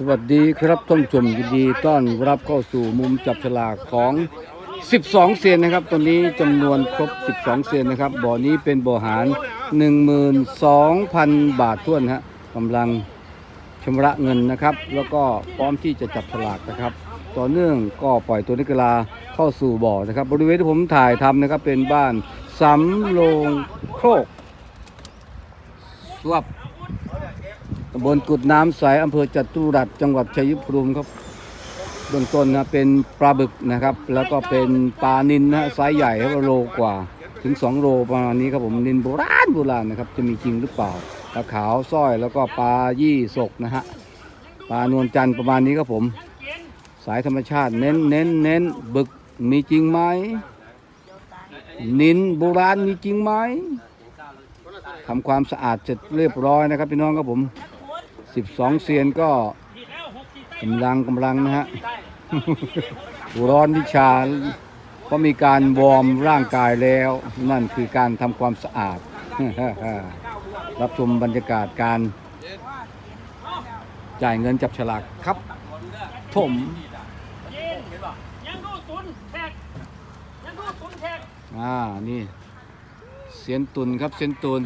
สวัสดีครับท่านผู้ชมยินดีต้อนรับเข้าสู่มุมจับฉลากของ 12 เซียนนะครับตัวนี้จำนวนครบ 12 เซียนนะครับ บ่อนี้เป็นบ่อหาร 12,000 บาทท้วนฮะกำลังชำระเงินนะครับ แล้วก็พร้อมที่จะจับฉลากนะครับ ต่อเนื่องก็ปล่อยตัวนักกีฬาเข้าสู่บ่อนะครับ บริเวณที่ผมถ่ายทำนะครับเป็นบ้านสำโรงโครกสวบ บลกุดน้ำใสอำเภอจตุรัสจังหวัดชัยภูมิครับเบื้องต้นนะเป็นปลาบึกนะครับ แล้วก็เป็นปลานินนะฮะไซส์ใหญ่ครับโลกว่าถึง 2 โลประมาณนี้ครับผมนินโบราณโบราณนะครับจะมีจริงหรือเปล่าปลาขาวสร้อยแล้วก็ปลายี่สกนะฮะปลานวลจันทร์ประมาณนี้ครับผม สายธรรมชาติเน้นเน้นเน้นบึกมีจริงไหมนินโบราณมีจริงไหมทำความสะอาดเสร็จเรียบร้อยนะครับพี่น้องครับผม 12เซียนก็กำลังกำลังนะฮะร้อนวิชาเพราะมีการวอร์มร่างกายแล้ว นั่นคือการทำความสะอาด รับชมบรรยากาศการจ่ายเงินจับฉลากครับผมอ่า นี่ เสียนตุนครับ เสียนตุน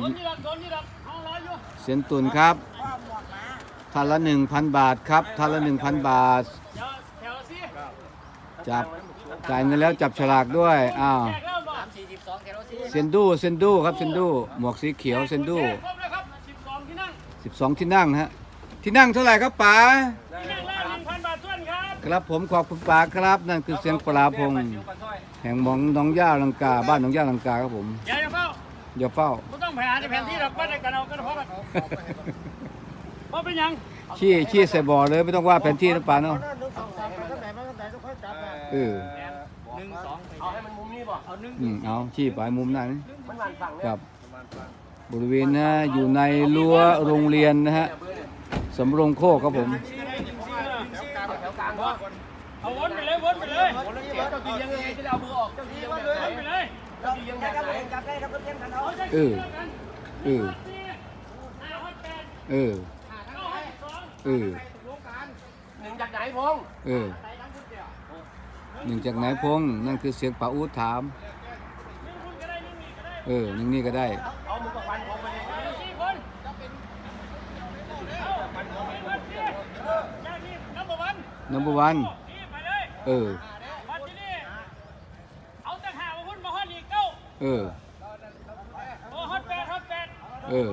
เสียนตุนครับ ท่านละหนึ่งพันบาทครับท่านละหนึ่งพันบาทเดี๋ยวแถวสิจับจ่ายเงินแล้วจับฉลากด้วย อ้าวแทกแล้วบอกเซนดูเซนดูครับเซนดูหมวกสีเขียวเซนดูแทกครบแล้วครับสิบสองที่นั่ง12ที่นั่งฮะที่นั่งเท่าไหร่ครับป๋าที่นั่งละหนึ่งพันบาทส่วนครับครับผมขอบคุณป๋าครับ นั่นคือเสียงปลาพงแห่งหมองหน้องย่าลังกา บ้านหน้องย่าลังกาครับผมอย่าอย่าเฝ้าอย่าเฝ้าไม่ต้องไปหาในแผนที่หรอกว่าในกันเอาก็พอละ เพราะเป็นหยังชี้ชี้ใส่บ่อเลยไม่ต้องว่าแผนที่นะป๋าเนาะเออหนึ่งสองเอาให้มันมุมนี้บ่เอาหนึ่งอืมเอาชี้ไปมุมนั้นครับ บริเวณนะอยู่ในรั้วโรงเรียนนะฮะสำโรงโคกครับผมเอาวนไปเลยวนไปเลยวนเจ้าที่ยังไงจะเอามือออกเจ้าที่ยังไงวนไปเลยเออเออเออ เออ หนึ่งจากไหนพงเออหนึ่งจากไหนพงนั่นคือเสียงป่าอูดถาม เออหนึ่งนี่ก็ได้เอามือกับฟันพงไปเลยสี่คนจากนี้นับวัน number one นี่ไปเลยเออมาที่นี่เอาแต่หามาพุ่นมาฮอดอีกเก้าเออโอ้ฮอดแปดฮอดแปดเออ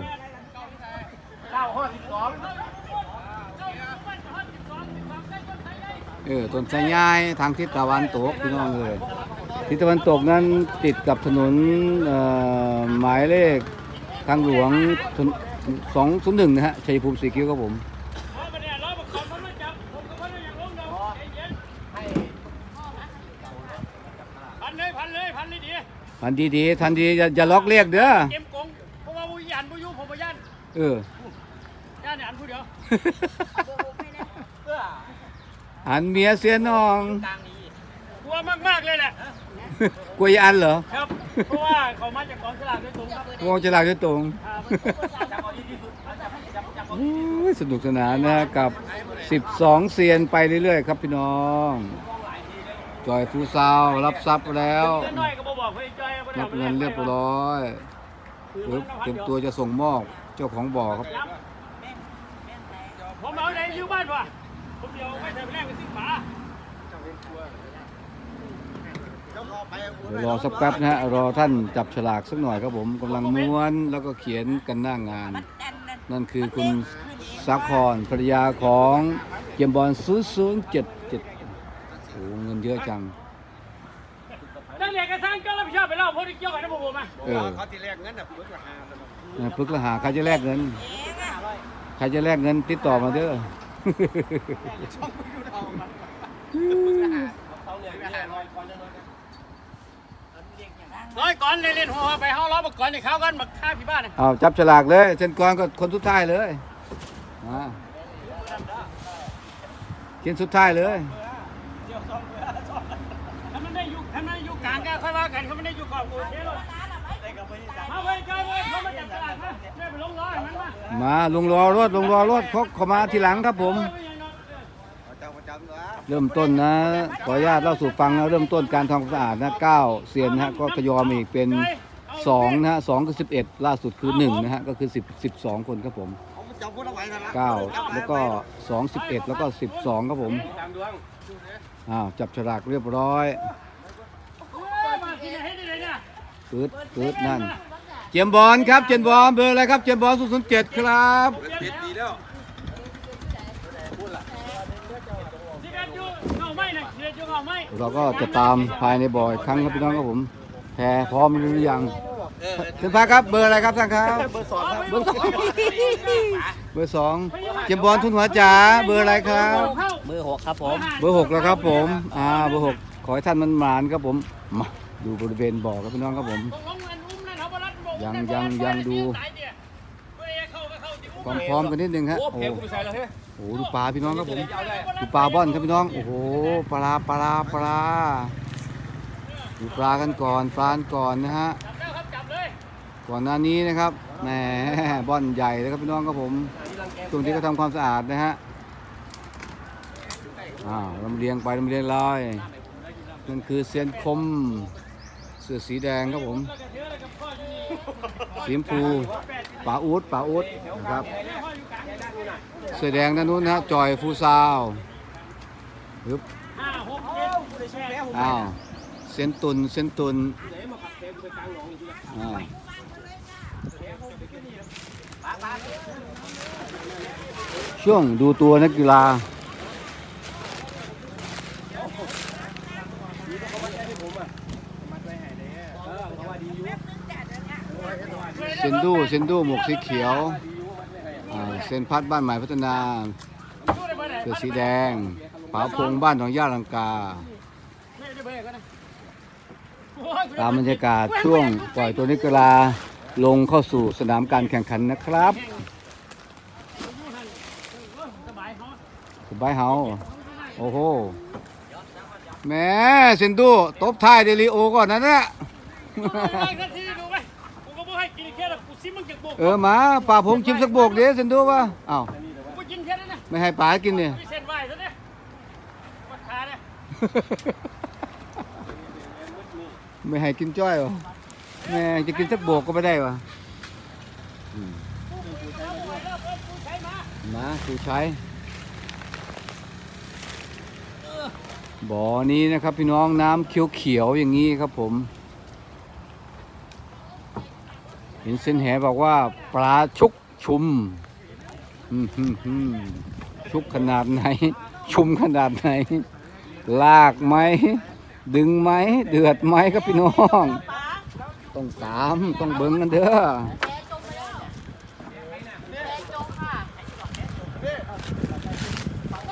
เก้าฮอดสิบสองเก้าบ้านฮอดสิบสองสิบสองได้คนไทยได้ เออต้นไทรยายทางทิศตะวันตกพี่น้องเลยทิศตะวันตกนั้นติดกับถนนเอ่อหมายเลขทางหลวงสองศูนย์หนึ่งนะฮะชัยภูมิสีคิ้วครับผมรอมาเนี่ยรอมาขอนมันมาจับผมก็ว่าอย่างลงเดิมใจเย็นพันเลยพันเลยพันเลยดีทันดีๆทันดีอย่าอย่าล็อกเรียกเด้อเกมกงเพราะว่าบุยันบุยุผมบุยันเออยันเนี่ยอันผู้เดียว อันเมียเสียน้องกลัวมากๆเลยแหละ กลัวยายอันเหรอครับ เพราะว่าเขามาจากกองสลากโดยตรงครับมองจะหลักจะตรงอ่าจับเอาดีที่สุดจับจับจับเอาโอ้ยสนุกสนานนะกับ 12 เซียนไปเรื่อยๆครับพี่น้องจอยฟูซาวรับทรัพย์แล้วเงินน้อยก็บ่บอกเฮ้ยจ้อยบ่ได้รัอาบไปเงินเรียบร้อยปึ๊บเตรียมตัวจะส่งมอบเจ้าของบ่อครับผมเอาไหนอยู่บ้านวะ ผมเดียวไม่ใช่ไปแรกไปซื้อปลาเดี๋ยวรอสักแป๊บนะฮะรอท่านจับฉลากสักหน่อยครับผมกำลังม้วนแล้วก็เขียนกันหน้างาน นั่นคือคุณสาครภรรยาของเกมบอล0077โอ้โหเงินเยอะจัง นั่นแหละกระทั่งเจ้ารับผิดชอบไปเล่าเพราะที่เกี่ยวกับน้ำผมอะเออ เขาที่แรกงั้นน่ะปึ๊กละห้าสมองนะปึกละหาใครจะแลกเงิน ใครจะแลกเงินติดต่อมาเด้อ ช่องไม่ดูเท่ามันเขาเหนื่อยไปห้าร้อยคนแล้วเนาะร้อยก่อนเล่นๆหัวไปเฮาล้อบักก่อนในข้าวกันบักฆ่าพี่บ้านเนี่ยเอาจับฉลากเลยเช่นก่อนก็คนสุดท้ายเลยมาเขียนสุดท้ายเลยถ้ามันได้อยู่ถ้ามันได้อยู่กลางก็ค่อยว่ากันถ้ามันได้อยู่ขอบกูเท่เลยมาเว้ยจ้อยเว้ยเขามาจับตลาดมาช่วยไปลงร้อย มันมามาลงรอรถลงรอรถเขาเขามาทีหลังครับผมเออเริ่มต้นนะ ขออนุญาตเล่าสู่ฟังนะเริ่มต้นการทำความสะอาดนะเก้าเซียนนะฮะก็ทยอยมาอีกเป็นสองนะฮะสองคือสิบเอ็ดล่าสุดคือหนึ่งนะฮะก็คือสิบสิบสองคนครับผมเอาจับพูดเอาไว้ทันละเก้าแล้วก็สองสิบเอ็ดแล้วก็สิบสองครับผมตามดวงอ้าวจับฉลากเรียบร้อย มากินให้ได้เลยเนี่ย ปืดปืดนั่น เจมส์บอลครับเจมส์บอลเบอร์อะไรครับเจมส์บอลศูนย์ศูนย์เจ็ดครับเด็ดดีแล้วที่กันอยู่เงาไม้น่ะเดี๋ยวอยู่เงาไม้เราก็จะตามภายในบ่อยครั้งครับพี่น้องครับผมแพรพร้อมหรือยังเออเชิญพาครับเบอร์อะไรครับท่านครับเบอร์สองครับเบอร์สองเบอร์สองเจมส์บอลทุนหัวจ๋าเบอร์อะไรครับเข้าเบอร์หกครับผมเบอร์หกแล้วครับผมอ่าเบอร์หกขอให้ท่านมันหมานครับผมมา ดูบริเวณบ่อครับพี่น้องครับผมตกลงเงินอุ้มนั่นเขาบรัดบอกยังยังยังดูความพร้อมกันนิดนึงฮะโอ้โอ้เพลงกูไปใส่แล้วเฮ้ยโหดูปลาพี่น้องครับผมเอาได้ดูปลาบ้อนครับพี่น้องโอ้โหปลาปลาปลาดูปลากันก่อนปลากันก่อนนะฮะจับแล้วครับจับเลยก่อนหน้านี้นะครับแหมบ้อนใหญ่เลยครับพี่น้องครับผมช่วงที่เขาทำความสะอาดนะฮะอ่าวลำเลียงไปลำเลียงลอยนั่นคือเซียนคมเสื้อสีแดงครับผม สีชมพูป่าอูดป่าอูดนะครับ เสื้อแดงด้านนู้นนะจอยฟูซาวฮึบอ้าวเส้นตุนเส้นตุนอ้าวช่วงดูตัวนักกีฬา เซนดูเซนดูหมวกสีเขียวเซนพัดบ้านใหม่พัฒนาเสื้อสีแดงป๋าพงบ้านของย่าลังกา ตามบรรยากาศช่วงปล่อยตัวนักกีฬาลงเข้าสู่สนามการแข่งขันนะครับสบายเฮาโอ้โหแม่เซนดูตบท้ายเดลิโอก่อนนะเนี่ย ค่ละกูซิมึงจะโบกเออมาป่าผมชิมสักโบกเดี๋ยวเซนดูวะอ้าวกูกินแค่นั้นนะไม่ให้ป๋ากินเนี่ยมีเส้นไหวซะเนี่ยวัดขาเนี่ยไม่ให้กินจ้อยวะแม่จะกินสักโบกก็ไม่ได้วะมาผู้ใช้บ่อนี้นะครับพี่น้องน้ำเขียวๆอย่างนี้ครับผม เห็นเส้นแหบอกว่าปลาชุกชุ่มชุกขนาดไหน ชุมขนาดไหน ลากไหม ดึงไหม เดือดไหมครับพี่น้อง ต้องตามต้องเบิ้งกันเด้อ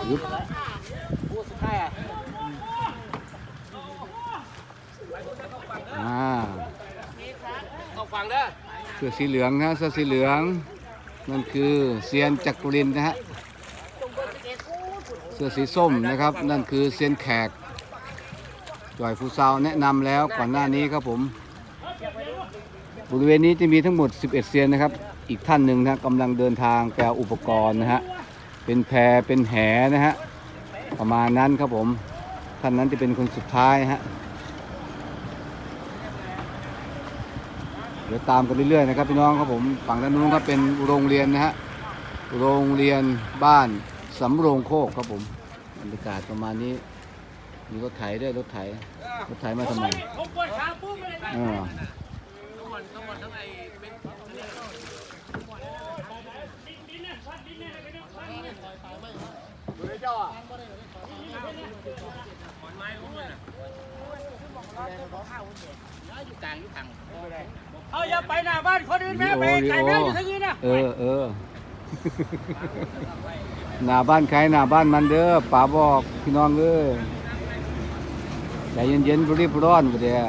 ยุบ พูดสุดท้ายอะ อ่า ต้องฟังเด้อ เสื้อสีเหลืองนะเสื้อสีเหลือง นั่นคือเซียนจักรินนะฮะเสื้อสีส้มนะครับ นั่นคือเซียนแขกจ่อยฟูซาวแนะนำแล้วก่อนหน้านี้ครับผม บริเวณนี้จะมีทั้งหมด 11 เซียนนะครับ อีกท่านหนึ่งนะกำลังเดินทางไปเอาอุปกรณ์นะฮะเป็นแพรเป็นแหนะฮะประมาณนั้นครับผม ท่านนั้นจะเป็นคนสุดท้ายฮะ เดี๋ยวตามกันเรื่อยๆนะครับพี่น้องครับผมฝั่งด้านนู้นก็เป็นโรงเรียนนะฮะโรงเรียนบ้านสำโรงโคกครับผมบรรยากาศประมาณนี้ มีรถไถด้วยรถไถรถไถมาทำไมผมปวดขาปุ๊บเลยนะเออดินเนี่ยพัดดินเนี่ยไปดูพัดเนี่ยเจ้าอะ เอาอย่าไปหน้าบ้านคนอื่นแม่ไปไก่แม่อยู่ทั้งนี้นะเออเออหน้าบ้านใครหน้าบ้านมันเด้อป๋าบอกพี่น้องเอ้ยใจเย็นๆรีบร้อนไปเดี๋ยว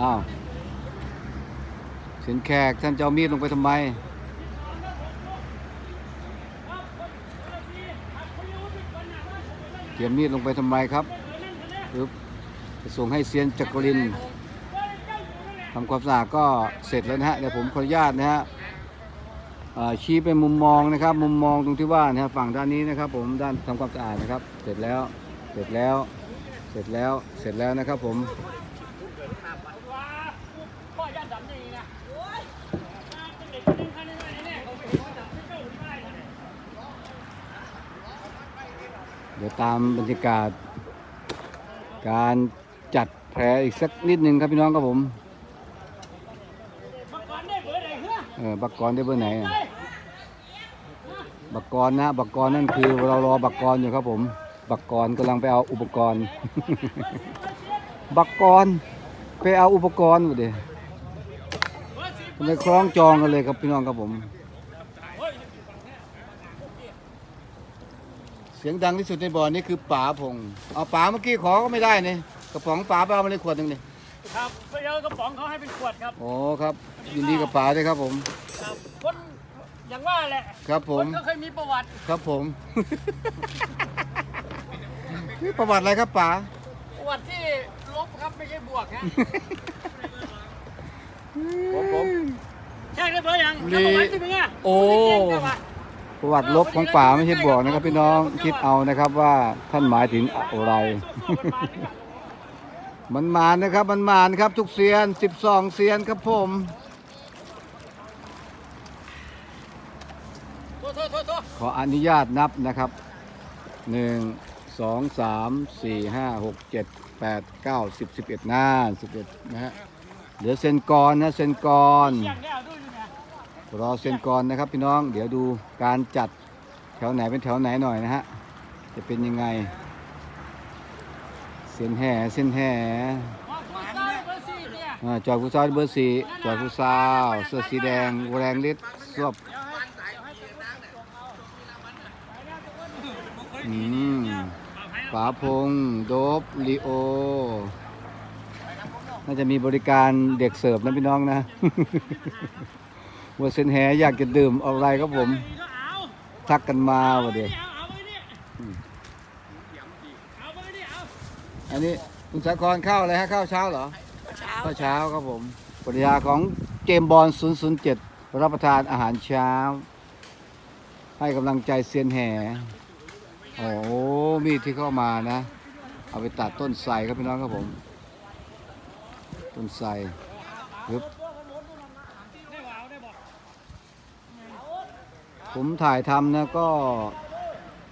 อ้าวเสินแขกท่านจะเอามีดลงไปทำไมเตรียมมีดลงไปทำไมครับปึ๊บจะส่งให้เซียนจักริน ทำความสะอาดก็เสร็จแล้วนะฮะเดี๋ยวผมขออนุญาตนะฮะชี้เป็นมุมมองนะครับ มุมมองตรงที่ว่านะครับฝั่งด้านนี้นะครับ ผมด้านทำความสะอาดนะครับ เสร็จแล้วเสร็จแล้วเสร็จแล้วเสร็จแล้วนะครับผมเป็นเด็กคนนึงคันนึงแน่ๆเขาไปเห็นว่าดำไม่เข้าที่บ้านเลยเดี๋ยวตามบรรยากาศ การจัดแผลอีกสักนิดนึงครับพี่น้องครับผม มาก่อนได้เบอร์ไหน เออบักกรได้เบอร์ไหนอะบักกรนะบักกรนั่นคือเรารอบักกรอยู่ครับผม บักกรกำลังไปเอาอุปกรณ์ บักกรไปเอาอุปกรณ์มาเดี๋ยวเบอร์สิบทำไมคล้องจองกันเลยครับพี่น้องครับผม เสียงดังที่สุดในบ่อนี้คือป๋าพงเอาป๋าเมื่อกี้ขอก็ไม่ได้นี่กระป๋องป๋าไปเอามาเลยขวดหนึ่งนี่ ครับไปเอากระป๋องเขาให้เป็นขวดครับโอ้ครับ ยินดีกับป๋าด้วยครับผม ครับคนอย่างว่าแหละครับผคม นก็เคยมีประวัติครับผม นี่ประวัติอะไรครับป๋า ประวัติที่ลบครับไม่ใช่บวกฮะ ผมผมแช่งได้เบอร์ยังลีแล้วประวัติที่เป็นไงโอ้ประวัติลบของป๋าไม่ใช่บวกนะครับพี่น้องคิดเอานะครับว่าท่านหมายถึงอะไรมั มันมานนะครับ มันมานครับ ทุกเซียน 12 เซียนครับผมขออนุญาตนับนะครับ 1 2 3 4 5 6 7 8 9 10 11หน้า11 นะฮะเหลือเซนกรนะเซนกรอย่างนี้เอาดูอยู่นรอเซนกรนะครับพี่น้อง เดี๋ยวดูการจัดแถวไหนเป็นแถวไหนหน่อยนะฮะ จะเป็นยังไง เส้นแห่เส้นแห่มาคุยกันเบอร์สี่เนี่ยอ่าจอยผู้สาวเบอร์สี่จอยผู้สาวเสื้อสีแดงแรงฤทธิ์สวบอืมป๋าพงษ์โดบลีโอ น่าจะมีบริการเด็กเสิร์ฟนะพี่น้องนะว่าเส้นแหอยากจะดื่มเอาอะไรครับผมก็เอาทักกันมาว่าเดี๋ยว เอาเอาไปนี่เอาไปนี่เอา อันนี้คุณสาครเข้าอะไรฮะข้าวเช้าเหรอเช้าข้าวเช้าครับผมปริยาของเกมบอล 007 รับประทานอาหารเช้า ให้กำลังใจเซียนแห่โอ้โหมีดที่เข้ามานะ เอาไปตัดต้นไทรครับพี่น้องครับผม ต้นไทรปึ๊บได้ว่าเอาได้บอกผมถ่ายทำนะก็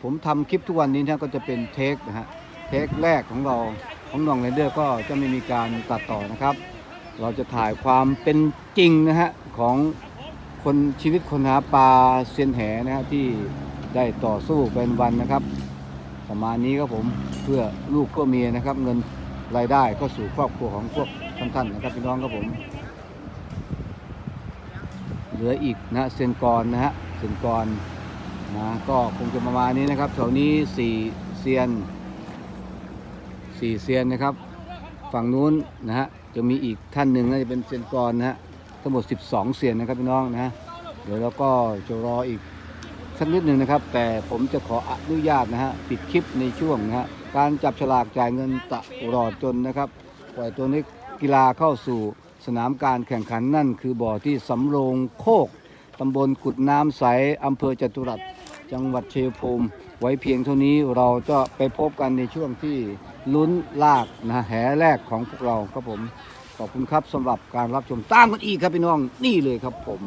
ผมทำคลิปทุกวันนี้นะก็จะเป็นเทคนะฮะ เทคแรกของเราของน้องเรนเดอร์ก็จะไม่มีการตัดต่อนะครับ เราจะถ่ายความเป็นจริงนะฮะของคนชีวิตคนหาปลาเซียนแหนะฮะที่ได้ต่อสู้เป็นวันนะครับ ประมาณนี้ครับผมเพื่อลูกก็เมียนะครับ เงินรายได้ก็สู่ครอบครัวของพวกท่านท่านๆนะครับพี่น้องครับผม เหลืออีกนะฮะเซยนกรนะฮะเซยนกรนะก็คงจะประมาณนี้นะครับแถวนี้สี่เซียน สี่เซียนนะครับ ฝั่งนู้นนะฮะจะมีอีกท่านหนึ่งน่าจะเป็นเซียนกรนะฮะทั้งหมด 12 เซียนนะครับพี่น้องนะฮะเดี๋ยวเราก็จะรออีกสักนิดหนึ่งนะครับ แต่ผมจะขออนุญาตนะฮะปิดคลิปในช่วงนะฮะการจับฉลากจ่ายเงินตลอดจนนะครับปล่อยตัวนี้กีฬาเข้าสู่สนามการแข่งขันนั่นคือบ่อที่สำโรงโคกตำบลกุดน้ำใสอำเภอจตุรัสจังหวัดเชัยงภูมิ ไว้เพียงเท่านี้เราจะไปพบกันในช่วงที่ลุ้นลากนะแหแรกของพวกเราครับผม ขอบคุณครับสำหรับการรับชมตามกันอีกครับพี่น้องนี่เลยครับผม